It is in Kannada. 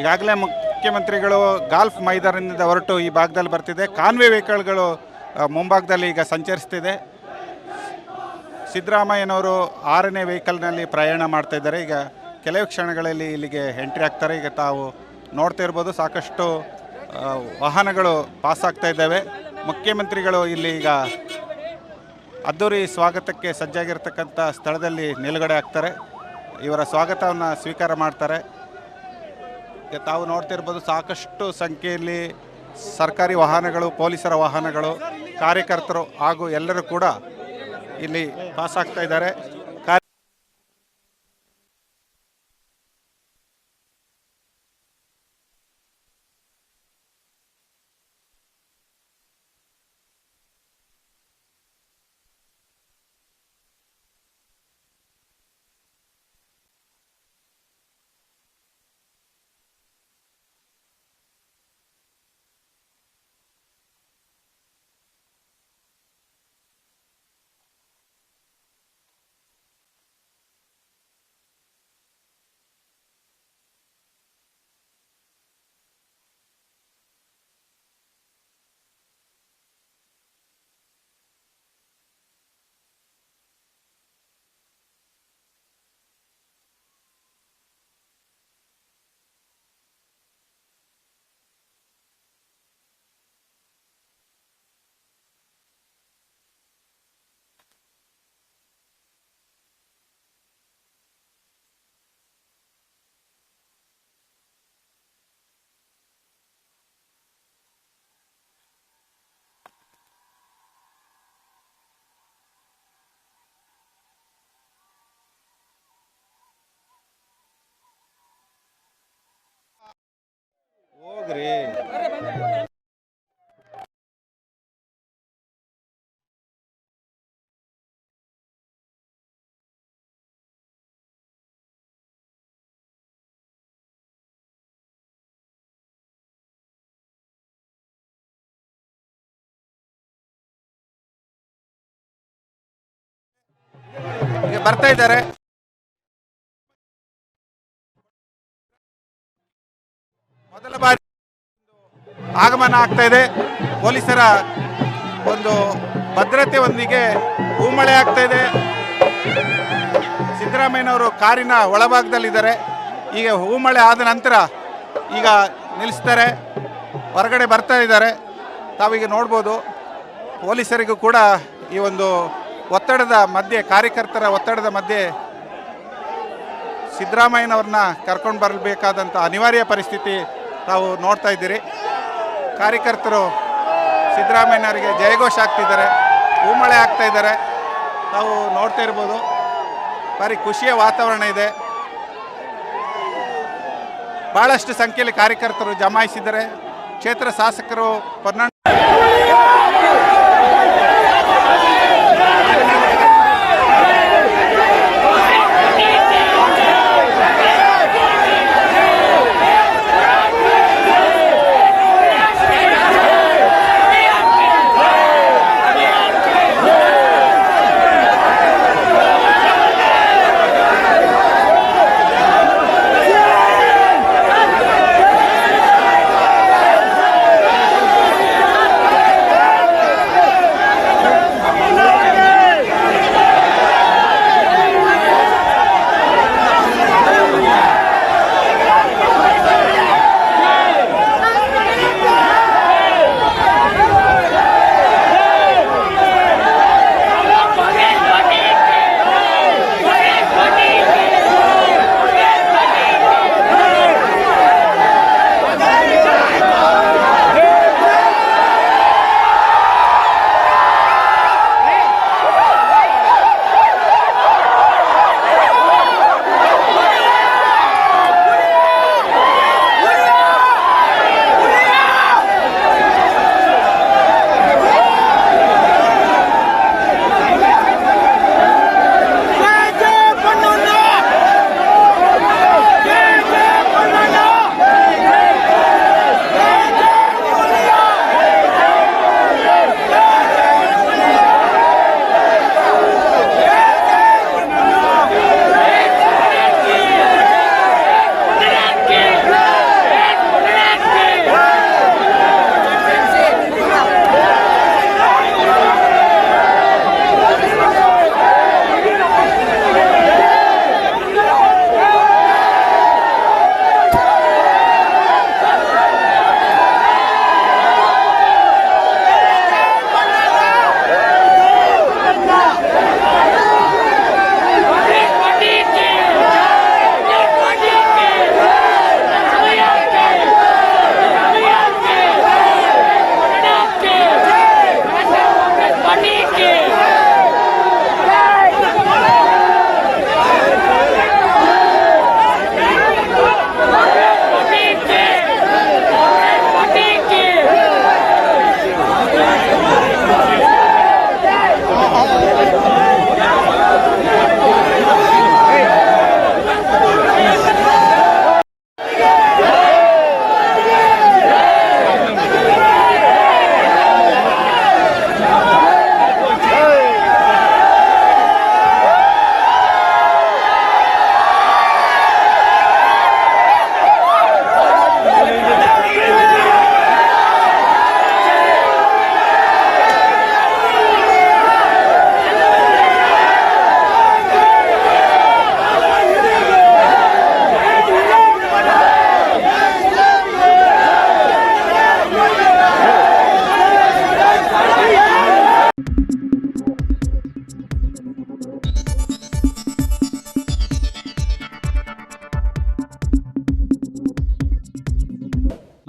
ಈಗಾಗಲೇ ಮುಖ್ಯಮಂತ್ರಿಗಳು ಗಾಲ್ಫ್ ಮೈದಾನದಿಂದ ಹೊರಟು ಈ ಭಾಗದಲ್ಲಿ ಬರ್ತಿದೆ. ಕಾನ್ವೆ ವೆಹಿಕಲ್ಗಳು ಮುಂಭಾಗದಲ್ಲಿ ಈಗ ಸಂಚರಿಸ್ತಿದೆ. ಸಿದ್ದರಾಮಯ್ಯನವರು ಆರನೇ ವೆಹಿಕಲ್ನಲ್ಲಿ ಪ್ರಯಾಣ ಮಾಡ್ತಾ ಇದ್ದಾರೆ. ಈಗ ಕೆಲವು ಕ್ಷಣಗಳಲ್ಲಿ ಇಲ್ಲಿಗೆ ಎಂಟ್ರಿ ಆಗ್ತಾರೆ. ಈಗ ತಾವು ನೋಡ್ತಾ ಇರ್ಬೋದು, ಸಾಕಷ್ಟು ವಾಹನಗಳು ಪಾಸ್ ಆಗ್ತಾ ಇದ್ದಾವೆ. ಮುಖ್ಯಮಂತ್ರಿಗಳು ಇಲ್ಲಿ ಈಗ ಅದ್ದೂರಿ ಸ್ವಾಗತಕ್ಕೆ ಸಜ್ಜಾಗಿರ್ತಕ್ಕಂಥ ಸ್ಥಳದಲ್ಲಿ ನಿಲುಗಡೆ ಆಗ್ತಾರೆ. ಇವರ ಸ್ವಾಗತವನ್ನು ಸ್ವೀಕಾರ ಮಾಡ್ತಾರೆ. ತಾವು ನೋಡ್ತಿರ್ಬೋದು ಸಾಕಷ್ಟು ಸಂಖ್ಯೆಯಲ್ಲಿ ಸರ್ಕಾರಿ ವಾಹನಗಳು, ಪೊಲೀಸರ ವಾಹನಗಳು, ಕಾರ್ಯಕರ್ತರು ಹಾಗೂ ಎಲ್ಲರೂ ಕೂಡ ಇಲ್ಲಿ ಪಾಸ್ ಆಗ್ತಾ ಇದ್ದಾರೆ. ಬರ್ತಾ ಇದ್ದಾರೆ. ಮೊದಲ ಬಾರಿ ಆಗಮನ ಆಗ್ತಾ ಇದೆ. ಪೊಲೀಸರ ಒಂದು ಭದ್ರತೆ ಒಂದಿಗೆ ಹೂಮಳೆ ಆಗ್ತಾ ಇದೆ. ಸಿದ್ದರಾಮಯ್ಯನವರು ಕಾರಿನ ಒಳಭಾಗದಲ್ಲಿದ್ದಾರೆ. ಈಗ ಹೂಮಳೆ ಆದ ನಂತರ ಈಗ ನಿಲ್ಲಿಸ್ತಾರೆ. ಹೊರಗಡೆ ಬರ್ತಾ ಇದ್ದಾರೆ. ತಾವೀಗ ನೋಡ್ಬೋದು. ಪೊಲೀಸರಿಗೂ ಕೂಡ ಈ ಒಂದು ಒತ್ತಡದ ಮಧ್ಯೆ, ಕಾರ್ಯಕರ್ತರ ಒತ್ತಡದ ಮಧ್ಯೆ ಸಿದ್ದರಾಮಯ್ಯನವ್ರನ್ನ ಕರ್ಕೊಂಡು ಬರಬೇಕಾದಂಥ ಅನಿವಾರ್ಯ ಪರಿಸ್ಥಿತಿ ತಾವು ನೋಡ್ತಾ ಇದ್ದೀರಿ. ಕಾರ್ಯಕರ್ತರು ಸಿದ್ದರಾಮಯ್ಯನವರಿಗೆ ಜಯಘೋಷ ಆಗ್ತಿದ್ದಾರೆ ಹೂಮಳೆ ಆಗ್ತಾ ಇದ್ದಾರೆ. ತಾವು ನೋಡ್ತಾ ಇರ್ಬೋದು, ಭಾರಿ ಖುಷಿಯ ವಾತಾವರಣ ಇದೆ. ಭಾಳಷ್ಟು ಸಂಖ್ಯೆಯಲ್ಲಿ ಕಾರ್ಯಕರ್ತರು ಜಮಾಯಿಸಿದ್ದಾರೆ. ಕ್ಷೇತ್ರ ಶಾಸಕರು ಪೊನ್ನ